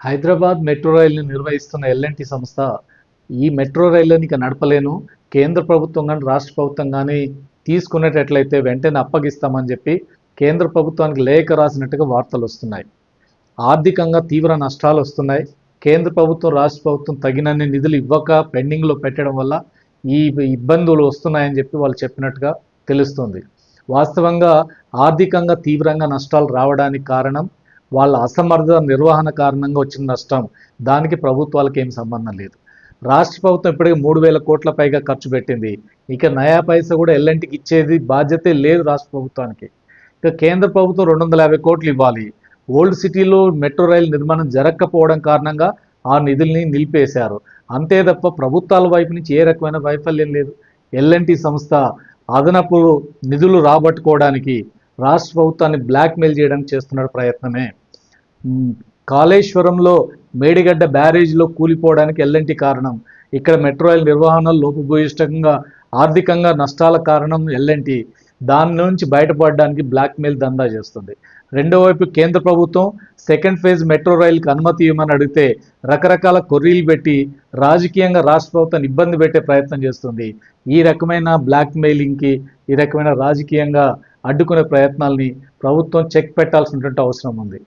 Hyderabad metro రైలుని నిర్వహిస్తున్న L&T సంస్థ ఈ మెట్రో రైళ్ళని ఇక నడపలేను. కేంద్ర ప్రభుత్వం కానీ రాష్ట్ర ప్రభుత్వం కానీ తీసుకునేటట్లయితే వెంటనే అప్పగిస్తామని చెప్పి కేంద్ర ప్రభుత్వానికి లేఖ రాసినట్టుగా వార్తలు వస్తున్నాయి. ఆర్థికంగా తీవ్ర నష్టాలు వస్తున్నాయి. కేంద్ర ప్రభుత్వం రాష్ట్ర ప్రభుత్వం తగినన్ని నిధులు ఇవ్వక పెండింగ్లో పెట్టడం వల్ల ఈ ఇబ్బందులు వస్తున్నాయని చెప్పి వాళ్ళు చెప్పినట్టుగా తెలుస్తుంది. వాస్తవంగా ఆర్థికంగా తీవ్రంగా నష్టాలు రావడానికి కారణం వాళ్ళ అసమర్థ నిర్వహణ కారణంగా వచ్చిన నష్టం. దానికి ప్రభుత్వాలకు ఏం సంబంధం లేదు. రాష్ట్ర ప్రభుత్వం ఇప్పటికే మూడు వేల కోట్ల పైగా ఖర్చు పెట్టింది. ఇక నయా పైసా కూడా ఎల్ఎన్టీకి ఇచ్చేది బాధ్యతే లేదు రాష్ట్ర ప్రభుత్వానికి. ఇక కేంద్ర ప్రభుత్వం రెండు వందల యాభై కోట్లు ఇవ్వాలి. ఓల్డ్ సిటీలో మెట్రో రైలు నిర్మాణం జరగకపోవడం కారణంగా ఆ నిధుల్ని నిలిపేశారు. అంతే తప్ప ప్రభుత్వాల వైపు నుంచి ఏ రకమైన వైఫల్యం లేదు. ఎల్ఎన్టీ సంస్థ అదనపు నిధులు రాబట్టుకోవడానికి రాష్ట్ర ప్రభుత్వాన్ని బ్లాక్మెయిల్ చేయడానికి చేస్తున్నాడు ప్రయత్నమే. కాళేశ్వరంలో మేడిగడ్డ బ్యారేజ్లో కూలిపోవడానికి ఎల్లంటి కారణం. ఇక్కడ మెట్రో రైల్ నిర్వహణ లోపభూయిష్టంగా ఆర్థికంగా నష్టాల కారణం ఎల్లంటి దాని నుంచి బయటపడడానికి బ్లాక్మెయిల్ దందా చేస్తుంది. రెండో వైపు కేంద్ర ప్రభుత్వం సెకండ్ ఫేజ్ మెట్రో రైలుకి అనుమతి ఇవ్వమని అడిగితే రకరకాల కొర్రీలు పెట్టి రాజకీయంగా రాష్ట్ర ప్రభుత్వాన్ని ఇబ్బంది పెట్టే ప్రయత్నం చేస్తుంది. ఈ రకమైన బ్లాక్మెయిలింగ్కి ఈ రకమైన రాజకీయంగా అడ్డుకునే ప్రయత్నాల్ని ప్రభుత్వం చెక్ పెట్టాల్సినటువంటి అవసరం ఉంది.